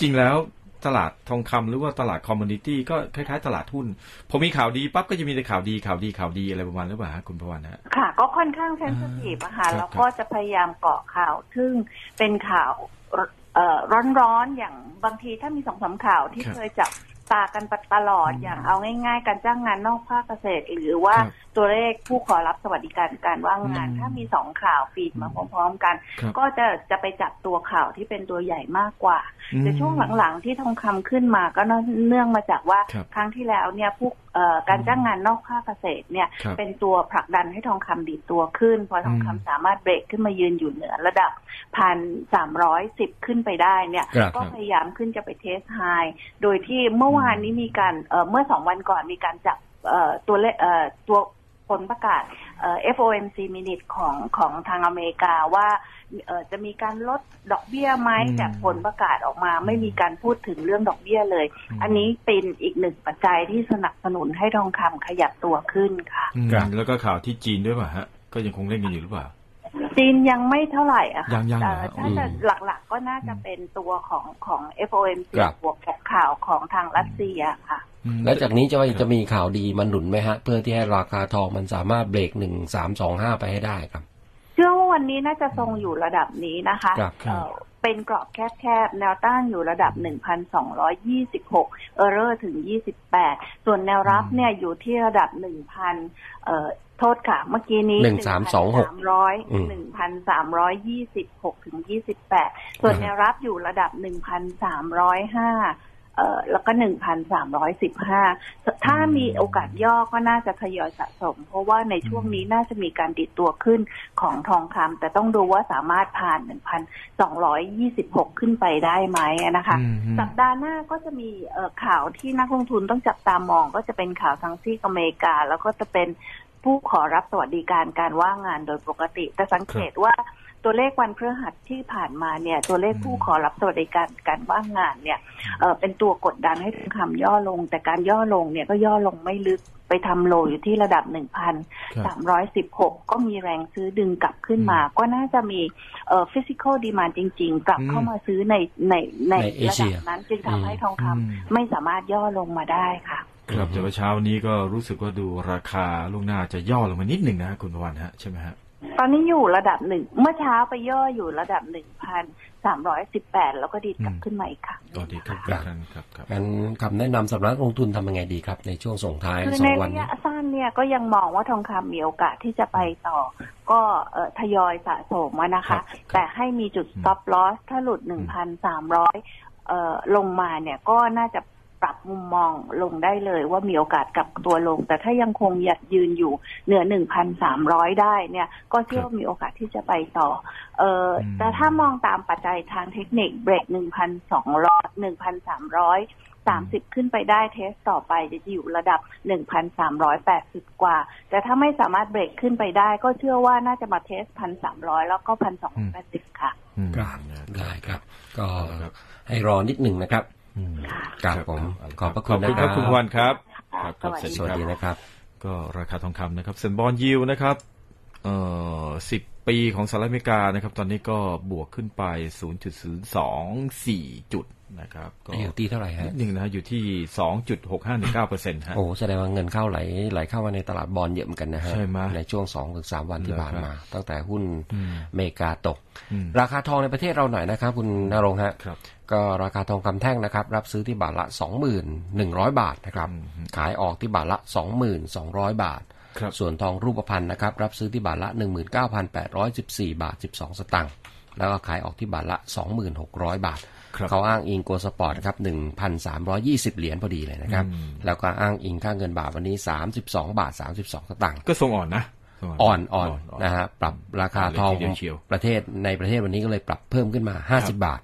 จริงแล้วตลาดทองคำหรือว่าตลาดคอมมูนิตี้ก็คล้ายๆ ตลาดหุ้นพอมีข่าวดีปั๊บก็จะมีแต่ข่าวดีข่าวดีข่าวดีอะไรประมาณหรือเปล่าฮะคุณพวันฮะค่ะ ก็ค่อนข้างเซนซิทีฟอะค่ะครับแล้วก็จะพยายามเกาะข่าว ซึ่งเป็นข่าวเอ่อร้อนๆอย่างบางทีถ้ามีสองสามข่าวที่ครับเคยจับตากันตลอดอืมอย่างเอาง่าย ๆ การจ้างงานนอกภาคเกษตร หรือว่าครับ ตัวเลขผู้ขอรับสวัสดิการการว่างงานอืมถ้ามีสองข่าวฟีดมาพร้อมๆกันครับก็จะจะไปจับตัวข่าวที่เป็นตัวใหญ่มากกว่าแต่ช่วงหลังๆที่ทองคำขึ้นมาก็เนื่องมาจากว่าครับครั้งที่แล้วเนี่ยผู้เอ่อการจ้างงานนอกภาคเกษตรเนี่ยครับเป็นตัวผลักดันให้ทองคำดีดตัวขึ้น พอทองคำอืมสามารถเบรกขึ้นมายืนอยู่เหนือระดับพันสามร้อยสิบขึ้นไปได้เนี่ยครับก็พยายามขึ้นจะไปเทสไฮโดยที่เมื่อวานนี้มีการเอ่อเมื่อสองวันก่อนมีการจับเอ่อตัวเลขเอ่อตัว ผลประกาศเอ่อ FOMC minute ของของทางอเมริกาว่าเอ่อจะมีการลดดอกเบี้ยไหมอืมแต่ผลประกาศออกมา ไม่มีการพูดถึงเรื่องดอกเบี้ยเลยอืมอันนี้เป็นอีกหนึ่งปัจจัยที่สนับสนุนให้ทองคำขยับตัวขึ้นค่ะอืมครับแล้วก็ข่าวที่จีนด้วยป่ะฮะ ก็ยังคงเล่นกันอยู่หรือเปล่าจีนยังไม่เท่าไหร่อะยัค่ะงยังเหรอแต่อืมถ้าจะหลักๆก็น่าจะเป็นตัวของของ FOMC ครับบวกกับข่าวของทางรัสเซียค่ะอืม แล้วจากนี้จะจะมีข่าวดีมันหนุนไหมฮะ เพื่อที่ให้ราคาทองมันสามารถเบรกหนึ่งสามสองห้าไปให้ได้ครับ เชื่อว่าวันนี้น่าจะทรงอยู่ระดับนี้นะคะครับเอ่อเป็นกรอบแคบๆ แนวต้านอยู่ระดับ 1,226 เออร์เรอร์ถึง 28 ส่วนแนวรับเนี่ยอยู่ที่ระดับ 1,000 เอ่อ โทษค่ะ เมื่อกี้นี้ 1326 1,300อืม1,326 ถึง 28 ส่วนแนวรับอยู่ระดับ 1,305 เอ่อแล้วก็1,315ถ้ามีโอกาสย่อก็น่าจะทยอยสะสม เพราะว่าในช่วงนี้น่าจะมีการดิดตัวขึ้นของทองคำแต่ต้องดูว่าสามารถผ่าน1,226ขึ้นไปได้ไหมนะคะอืมอืมสัปดาห์หน้าก็จะมีเอ่อข่าวที่นักลงทุนต้องจับตามองก็จะเป็นข่าวทางซีกอเมริกา แล้วก็จะเป็นผู้ขอรับสวัสดิการการว่างงานโดยปกติ แต่สังเกตว่า ตัวเลขวันพฤหัสที่ผ่านมาเนี่ย ตัวเลขผู้ขอรับสวัสดิการการว่างงานเนี่ยเอ่อเป็นตัวกดดันให้ทองคำย่อลง แต่การย่อลงเนี่ยก็ย่อลงไม่ลึกไปทำโลอยู่ที่ระดับ 1,316 ก็มีแรงซื้อดึงกลับขึ้นมา ก็น่าจะมีเอ่อ physical demand จริง ๆ กลับเข้ามาซื้อในในในในเอระเชีดับยนั้นจึงทำให้ทองคำอืมไม่สามารถย่อลงมาได้ค่ะครับแต่ว่าเช้านี้ก็รู้สึกว่าดูราคาล่วงหน้าจะย่อลงมานิดหนึ่งนะคุณพวันฮะใช่ไหมฮะ ตอนนี้อยู่ระดับหนึ่ง เมื่อเช้าไปย่ออยู่ระดับหนึ่งพันสามร้อยสิบแปดแล้วก็ดีดกลับอืมขึ้นมาอีกค่ะก็ดีครับครับท่านครับครับงั้นคำแนะนำสำหรับนักลงทุนทำยังไงดีครับ ในช่วงส่งท้ายคือสอในงวันระนี้ยะสั้นเนี่ยก็ยังมองว่าทองคำมีโอกาสที่จะไปต่อ ก็เอ่อทยอยสะสมอะนะครัคะบแต่ให้มีจุด stop loss ถ้าหลุดหนึ่งพันสามร้อยเอ่อลงมาเนี่ยก็น่าจะ ปรับมุมมองลงได้เลยว่ามีโอกาสกลับตัวลง แต่ถ้ายังคงหยัดยืนอยู่เหนือหนึ่งพันสามร้อยได้เนี่ย ก็เชื่อว่ามีโอกาสที่จะไปต่อ เอ่ออมแต่ถ้ามองตามปัจจัยทางเทคนิคเบรกหนึ่งพันสองร้อยหนึ่งพันสามร้อยสามสิบขึ้นไปได้เทสต่อไปจะอยู่ระดับหนึ่งพันสามร้อยแปดสิบกว่า แต่ถ้าไม่สามารถเบรกขึ้นไปได้ก็เชื่อว่าน่าจะมาเทสพันสามร้อยแล้วก็พันสองแปดสิบค่ะอืมครับได้ครับ ก็ครับให้รอนิดหนึ่งนะครับอืม ครับผมขอบพระคุณขอบคุณครับนะครับคุณพวันครับค่ะครับสวัสดีสวัสดีนะครับ ก็ราคาทองคำนะครับเซ็นบอลยิวนะครับเอ่อสิบปีของสหรัฐอเมริกานะครับ ตอนนี้ก็บวกขึ้นไป 0.024 จุด นะครับก็อยู่ที่เท่าไหร่ฮะนิดหนึ่งนะฮะอยู่ที่2.6519เปอร์เซ็นต์ฮะโอ้แสดงว่าเงินเข้าไหลไหลเข้ามาในตลาดบอลเยอะเหมือนกันนะฮะใช่ไหมในช่วงสองถึงสามวันที่เหรอผ่านมา ตั้งแต่หุ้นอืมอเมริกาตกอืมราคาทองในประเทศเราหน่อยนะครับคุณนรงค์ฮะครับก็ราคาทองคำแท่งนะครับ รับซื้อที่บาทละ2,100บาทนะครับอืมขายออกที่บาทละ2,200บาทครับส่วนทองรูปพรรณนะครับ รับซื้อที่บาทละ 19,814 บาท 12 สตางค์ แล้วก็ขายออกที่บาทละ 2,600 บาทครับเขาอ้างอิงโกลสปอร์ตนะครับ 1,320 เหรียญพอดีเลยนะครับอืมแล้วก็อ้างอิงค่าเงินบาทวันนี้ 32 บาท 32สตางค์ ก็ทรงอ่อนนะทรงอ่อนอ่อนนะฮะปรับราคาทองอ่อนเลยทีเดียวเชียวประเทศในประเทศวันนี้ก็เลยปรับเพิ่มขึ้นมา 50 บาท